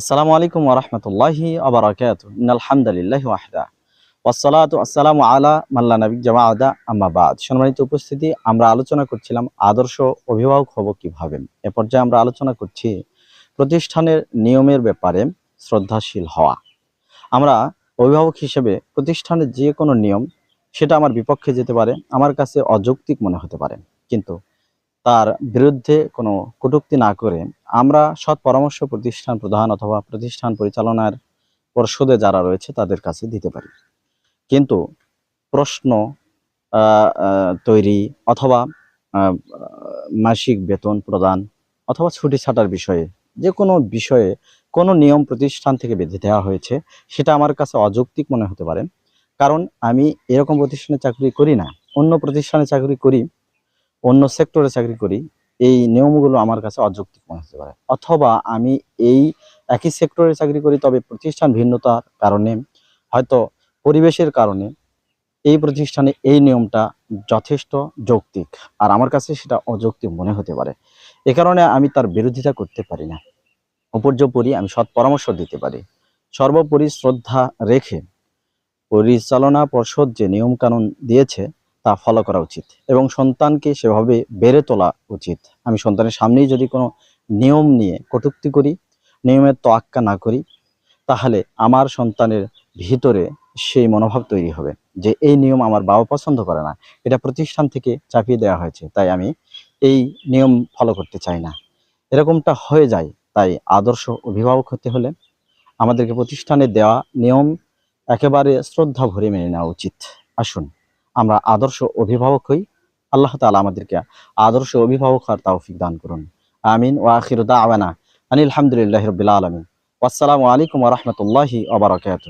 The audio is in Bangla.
আসসালামু আলাইকুম ওরহমতুল্লাহি আবরাকাত আলহামদুলিল্লাহ ওয়াহদা। ওয়াসসালাত আসসালামু আলা মাল্লা নবী জামা আদা আম্মাবাদ সম্মানিত উপস্থিতি, আমরা আলোচনা করছিলাম আদর্শ অভিভাবক হব কীভাবে। এ পর্যায়ে আমরা আলোচনা করছি প্রতিষ্ঠানের নিয়মের ব্যাপারে শ্রদ্ধাশীল হওয়া। আমরা অভিভাবক হিসেবে প্রতিষ্ঠানের যে কোনো নিয়ম, সেটা আমার বিপক্ষে যেতে পারে, আমার কাছে অযৌক্তিক মনে হতে পারে। কিন্তু তার বিরুদ্ধে কোনো কটূক্তি না করে আমরা সৎ পরামর্শ প্রতিষ্ঠান প্রধান অথবা প্রতিষ্ঠান পরিচালনার পর্ষদে যারা রয়েছে তাদের কাছে দিতে পারি। কিন্তু প্রশ্ন তৈরি অথবা মাসিক বেতন প্রদান অথবা ছুটি ছাটার বিষয়ে যে কোনো বিষয়ে কোনো নিয়ম প্রতিষ্ঠান থেকে বেঁধে দেওয়া হয়েছে সেটা আমার কাছে অযৌক্তিক মনে হতে পারে। কারণ আমি এরকম প্রতিষ্ঠানে চাকরি করি না, অন্য প্রতিষ্ঠানে চাকরি করি অন্য সেক্টরে চাকরি করি, এই নিয়মগুলো আমার কাছে অযৌক্তিক মনে হতে পারে। অথবা আমি এই একই সেক্টরে চাকরি করি, তবে প্রতিষ্ঠান ভিন্নতার কারণে, হয়তো পরিবেশের কারণে এই প্রতিষ্ঠানে এই নিয়মটা যথেষ্ট যৌক্তিক। আর আমার কাছে সেটা অযৌক্তিক মনে হতে পারে। এ কারণে আমি তার বিরোধিতা করতে পারি না। উপর্যুপরি আমি সৎ পরামর্শ দিতে পারি। সর্বোপরি শ্রদ্ধা রেখে পরিচালনা পর্ষদ যে নিয়মকানুন দিয়েছে তা ফলো করা উচিত এবং সন্তানকে সেভাবে বেড়ে তোলা উচিত। আমি সন্তানের সামনেই যদি কোনো নিয়ম নিয়ে কটূক্তি করি, নিয়মের তোয়াক্কা না করি, তাহলে আমার সন্তানের ভিতরে সেই মনোভাব তৈরি হবে যে এই নিয়ম আমার বাবা পছন্দ করে না, এটা প্রতিষ্ঠান থেকে চাপিয়ে দেওয়া হয়েছে, তাই আমি এই নিয়ম ফলো করতে চাই না। এরকমটা হয়ে যায়, তাই আদর্শ অভিভাবক হতে হলে আমাদেরকে প্রতিষ্ঠানে দেওয়া নিয়ম একেবারে শ্রদ্ধা ভরে মেনে নেওয়া উচিত। আসুন। আমরা আদর্শ অভিভাবক হই। আল্লাহ তালা আমাদেরকে আদর্শ অভিভাবক হওয়ার তাওফিক দান করুন। আমিন। ও আখিরুদা আওয়ানা আনিল হামদুলিল্লাহি রাব্বিল আলমিন। আসসালামু আলাইকুম রহমতুল্লাহি আবরকাত